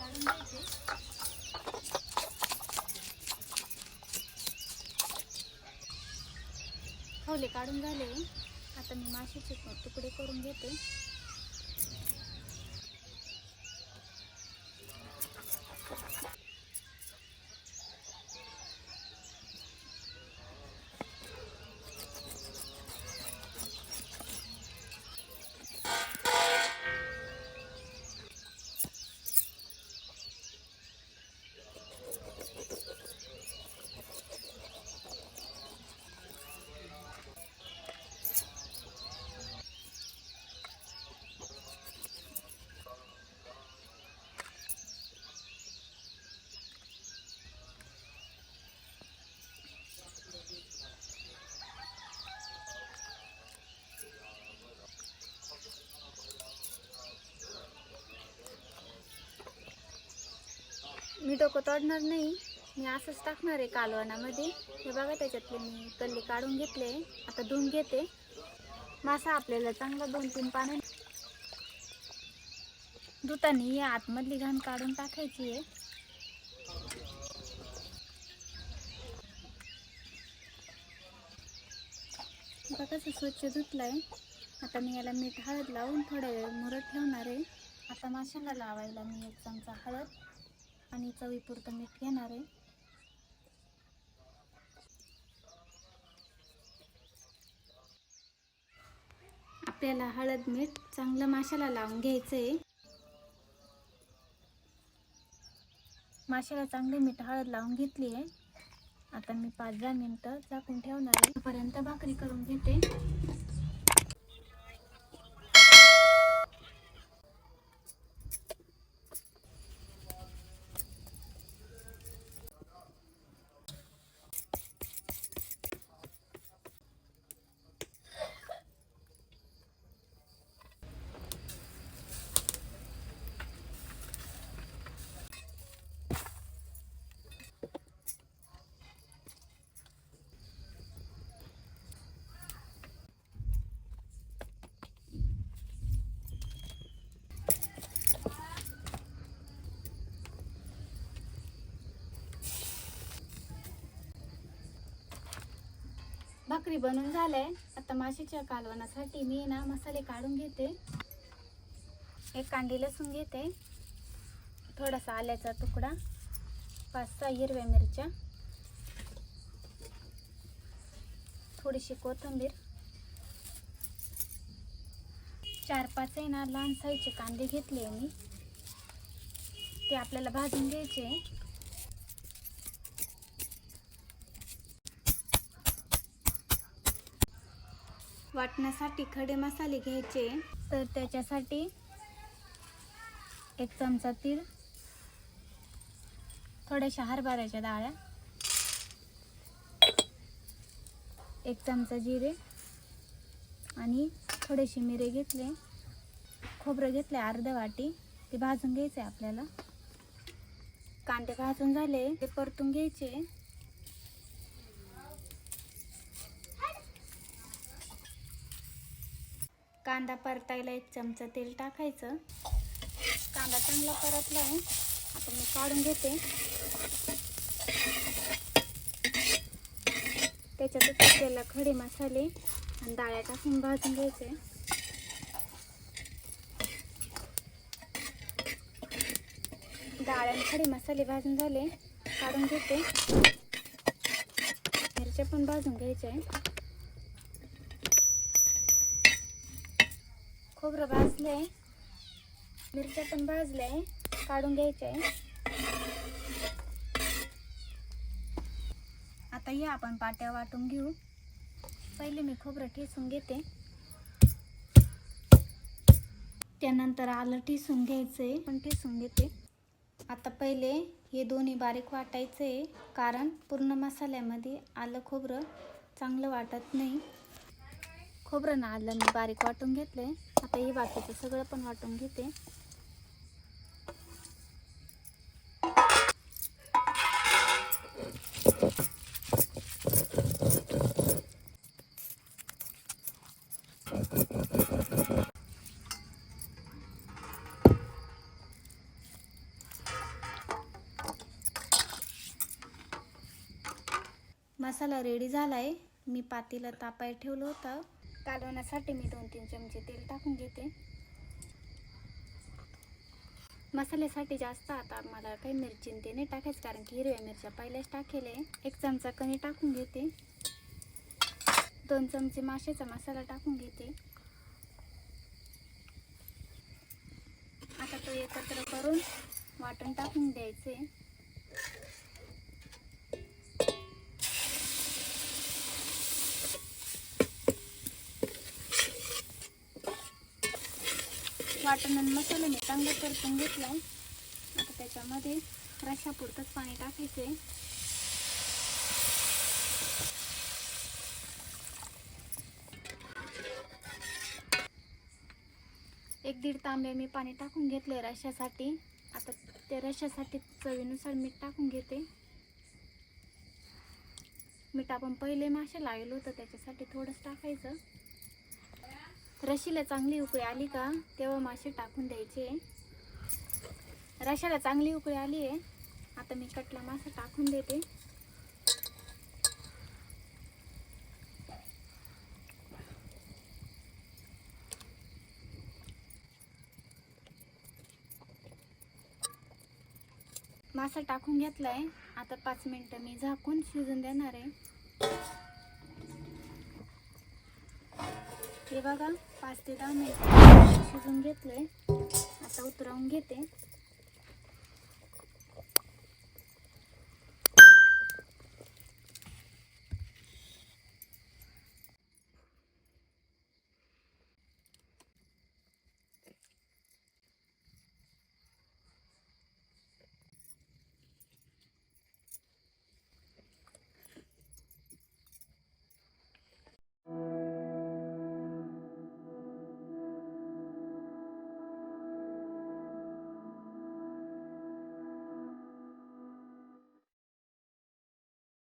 हो, काढून घ्यायचे काढून झाले आता मी माशीचे तुकडे करून घेते. मी डोकं तोडणार नाही. मी असंच टाकणार आहे कालवणामध्ये हे बघा त्याच्यातले मी कल्ले काढून घेतले. आता धुवून घेते. मासा आपल्याला चांगला दोन तीन पाणी धुतानी ही आतमधली घाण काढून टाकायची आहे. बघा कसं स्वच्छ धुतलंय. आता मी याला मीठ हळद लावून थोडा वेळ मुरत ठेवणार आहे. आता माशाला लावायला मी एक चमचा हळद. आणि चवीपुरतं मीठ घेणार आहे. आपल्याला हळद मीठ चांगलं माशाला लावून घ्यायचं आहे माशाला चांगले मीठ हळद लावून घेतली आहे. आता मी पाच दहा मिनटं झाकून ठेवणार आहे. तोपर्यंत भाकरी करून घेते. भाकरी बनवून झालंय. आता माशीच्या कालवणासाठी मी ना मसाले काढून घेते. एक कांडी लसूण घेते. थोडासा आल्याचा तुकडा. पाच सहा हिरव्या मिरच्या. थोडीशी कोथिंबीर. चार पाच आहे ना लहान साईजचे कांदे घेतले मी. ते आपल्याला भाजून घ्यायचे. वाटण्यासाठी खडे मसाले घ्यायचे. तर त्याच्यासाठी एक चमचा तीळ थोड्याशा हरभऱ्याच्या डाळ्या एक चमचा जिरे आणि थोडेसे मिरे घेतले. खोबरं घेतले अर्ध वाटी ते भाजून घ्यायचे आपल्याला. कांदे भाजून झाले ते परतून घ्यायचे. कांदा परतायला एक चमचा तेल टाकायचं. कांदा चांगला परतला आहे. आता मी काढून घेते. त्याच्यातच आपल्याला खडे मसाले आणि डाळ्या टाकून भाजून घ्यायचे. डाळ आणि खडे मसाले भाजून झाले. काढून घेते. मिरच्या पण भाजून घ्यायच्या खोबरं भाजलं आहे मिरच्या पण भाजल्या काढून घ्यायच्या आहे आता या आपण पाट्या वाटून घेऊ. पहिले मी खोबरं ठेसून घेते. त्यानंतर आलं ठेसून घ्यायचं आहे पण ठेसून घेते. आता पहिले हे दोन्ही बारीक वाटायचं आहे कारण पूर्ण मसाल्यामध्ये आलं खोबरं चांगलं वाटत नाही. खोबरं ना आलं मी बारीक वाटून घेतले. आता हे बाकीचं सगळं पण वाटून घेते. मसाला रेडी झाला आहे मी पातीला तापाय ठेवलं होतं. कालवण्यासाठी मी दोन तीन चमचे तेल टाकून घेते. मसाल्यासाठी जास्त आता मला काही मिरची ते नाही टाकायचं कारण की हिरव्या मिरच्या पहिल्याच टाकेले. एक चमचा कणी टाकून घेते. दोन चमचे माशाचा मसाला टाकून घेते. आता तो एकत्र करून वाटण टाकून द्यायचे. वाटण आणि मसाला मी चांगलं परतून घेतला आता त्याच्यामध्ये रशापुरतंच पाणी टाकायचे एक दीड तांबे मी पाणी टाकून घेतले रशासाठी. आता त्या रशासाठी चवीनुसार मीठ टाकून घेते. मीठ आपण पहिले मासे लावलं होतं त्याच्यासाठी थोडंच टाकायचं. रशीला चांगली उकळी आली का तेव्हा मासे टाकून द्यायचे. रशाला चांगली उकळी आली आहे आता मी कटला मासा टाकून देते. मासा टाकून घेतलाय आता पाच मिनिटं मी झाकून शिजून देणार आहे. हे बघा पाच ते दहा मिनिट शिजून घेतलंय. आता उतरवून घेते.